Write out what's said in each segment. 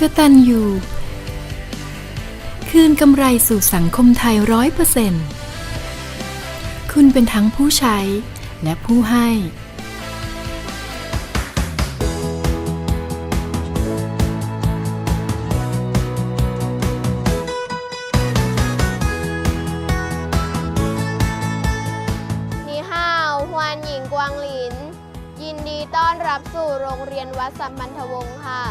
กตันยูคืนกำไรสู่สังคมไทยร้อยเปอร์เซ็นต์คุณเป็นทั้งผู้ใช้และผู้ให้นีห้าวฮวนหญิงกวางหลินยินดีต้อนรับสู่โรงเรียนวัดสัมพันธวงศ์ค่ะ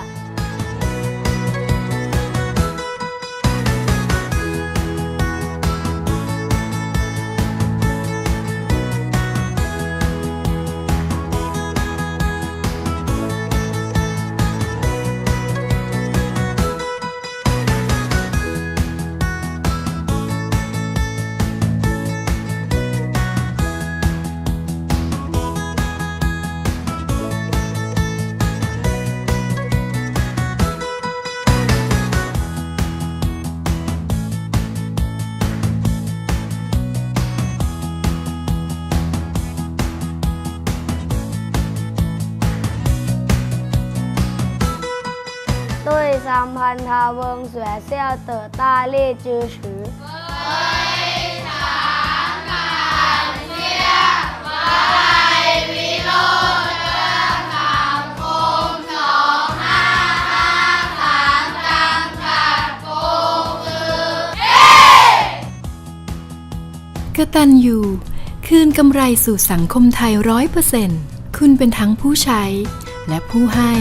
对三พันธาวงศ์เสือเซี่ยวเต๋อต้าเล่จือฉือกตันยูคืนกำไรสู่สังคมไทยร้อยเปอร์เซ็นต์คุณเป็นทั้งผู้ใช้และผู้ให้